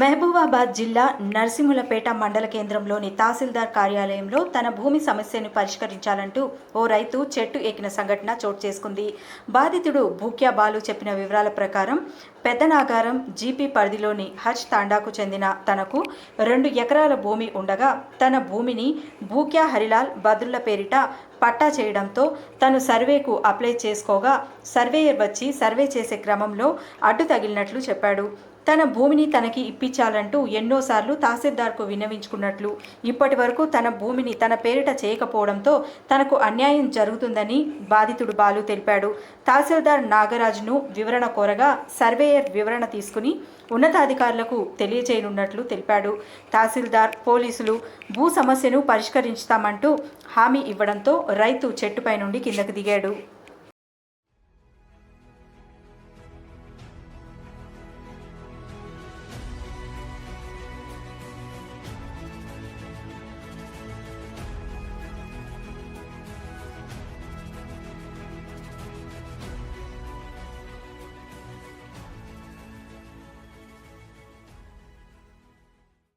మహబూబాబాద్ జిల్లా నరసింహులపేట మండల కేంద్రంలోని తహసీల్దార్ కార్యాలయంలో తన భూమి సమస్యను పరిష్కరించాలంటూ ఓ రైతు చెట్టు ఎక్కిన సంఘటన చోటు చేసుకుంది. బాధితుడు భూక్యా బాలు చెప్పిన వివరాల ప్రకారం పెద్దనాగారం జీపీ పరిధిలోని హజ్ తాండాకు చెందిన తనకు రెండు ఎకరాల భూమి ఉండగా తన భూమిని భూక్యా హరిలాల్ బద్రుల పేరిట పట్టా చేయడంతో తను సర్వేకు అప్లై చేసుకోగా సర్వేయర్ వచ్చి సర్వే చేసే క్రమంలో అడ్డు తగిలినట్లు చెప్పాడు. తన భూమిని తనకి ఇప్పించాలంటూ ఎన్నోసార్లు తహసీల్దార్కు విన్నవించుకున్నట్లు ఇప్పటి వరకు తన భూమిని తన పేరిట చేయకపోవడంతో తనకు అన్యాయం జరుగుతుందని బాధితుడు బాలు తెలిపాడు. తహసీల్దార్ నాగరాజును వివరణ కోరగా సర్వేయర్ వివరణ తీసుకుని ఉన్నతాధికారులకు తెలియజేయనున్నట్లు తెలిపాడు. తహసీల్దార్ పోలీసులు భూ సమస్యను పరిష్కరించుతామంటూ హామీ ఇవ్వడంతో రైతు చెట్టుపై నుండి కిందకు దిగాడు.